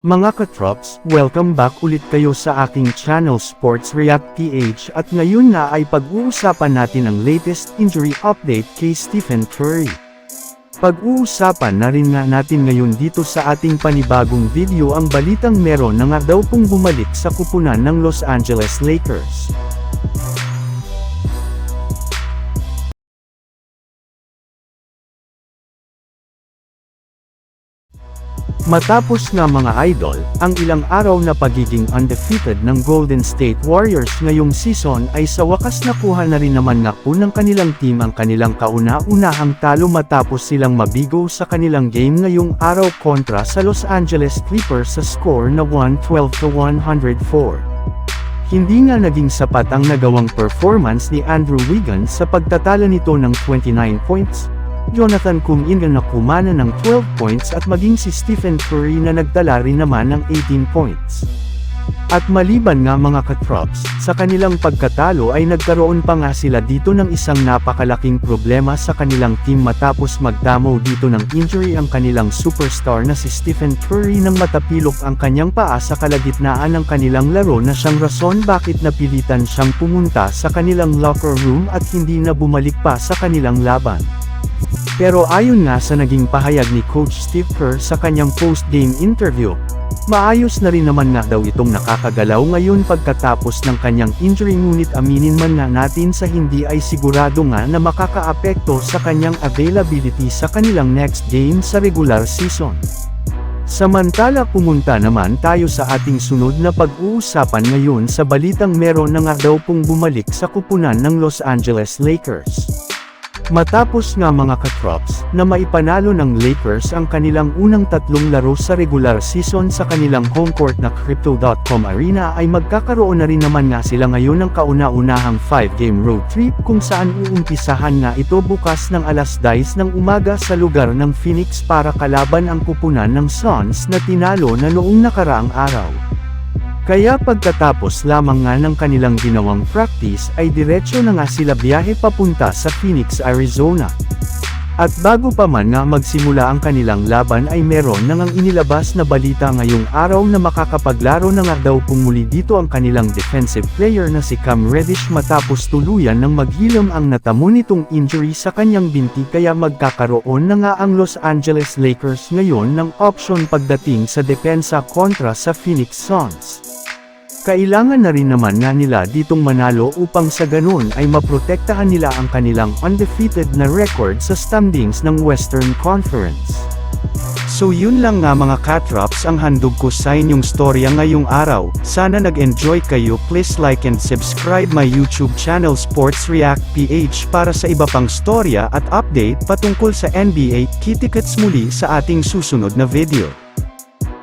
Mga katrops, welcome back ulit kayo sa aking channel Sports React PH at ngayon na ay pag-uusapan natin ang latest injury update kay Stephen Curry. Pag-uusapan na rin nga natin ngayon dito sa ating panibagong video ang balitang meron na nga daw pong bumalik sa kupunan ng Los Angeles Lakers. Matapos nga mga idol, ang ilang araw na pagiging undefeated ng Golden State Warriors ngayong season ay sa wakas nakuha na rin naman nga po ng kanilang team ang kanilang kauna-unahang talo matapos silang mabigo sa kanilang game ngayong araw kontra sa Los Angeles Clippers sa score na 112 to 104. Hindi nga naging sapat ang nagawang performance ni Andrew Wiggins sa pagtatala nito ng 29 points, Jonathan Kuminga na kumana ng 12 points at maging si Stephen Curry na nagtala rin naman ng 18 points. At maliban nga mga katrops, sa kanilang pagkatalo ay nagkaroon pa nga sila dito ng isang napakalaking problema sa kanilang team matapos magdamo dito ng injury ang kanilang superstar na si Stephen Curry nang matapilok ang kanyang paa sa kalagitnaan ng kanilang laro na siyang rason bakit napilitan siyang pumunta sa kanilang locker room at hindi na bumalik pa sa kanilang laban. Pero ayon nga sa naging pahayag ni Coach Steve Kerr sa kanyang post-game interview, maayos na rin naman nga daw itong nakakagalaw ngayon pagkatapos ng kanyang injury ngunit aminin man nga natin sa hindi ay sigurado nga na makakaapekto sa kanyang availability sa kanilang next game sa regular season. Samantala pumunta naman tayo sa ating sunod na pag-uusapan ngayon sa balitang meron na nga daw pong bumalik sa kupunan ng Los Angeles Lakers. Matapos nga mga katrops, na maipanalo ng Lakers ang kanilang unang tatlong laro sa regular season sa kanilang home court na Crypto.com Arena ay magkakaroon na rin naman nga sila ngayon ng kauna-unahang 5-game road trip kung saan uumpisahan nga ito bukas ng alas 10 ng umaga sa lugar ng Phoenix para kalaban ang kupunan ng Suns na tinalo na noong nakaraang araw. Kaya pagkatapos lamang nga ng kanilang ginawang practice ay diretsyo na nga sila biyahe papunta sa Phoenix, Arizona. At bago pa man nga magsimula ang kanilang laban ay meron na ngang inilabas na balita ngayong araw na makakapaglaro na nga daw pumuli dito ang kanilang defensive player na si Cam Reddish matapos tuluyan ng maghilom ang natamo nitong injury sa kanyang binti kaya magkakaroon na nga ang Los Angeles Lakers ngayon ng option pagdating sa depensa kontra sa Phoenix Suns. Kailangan na rin naman nga nila ditong manalo upang sa ganun ay maprotektahan nila ang kanilang undefeated na record sa standings ng Western Conference. So yun lang nga mga katrops ang handog ko sa inyong storya ngayong araw, sana nag-enjoy kayo please like and subscribe my YouTube channel Sports React PH para sa iba pang storya at update patungkol sa NBA, kitikets muli sa ating susunod na video.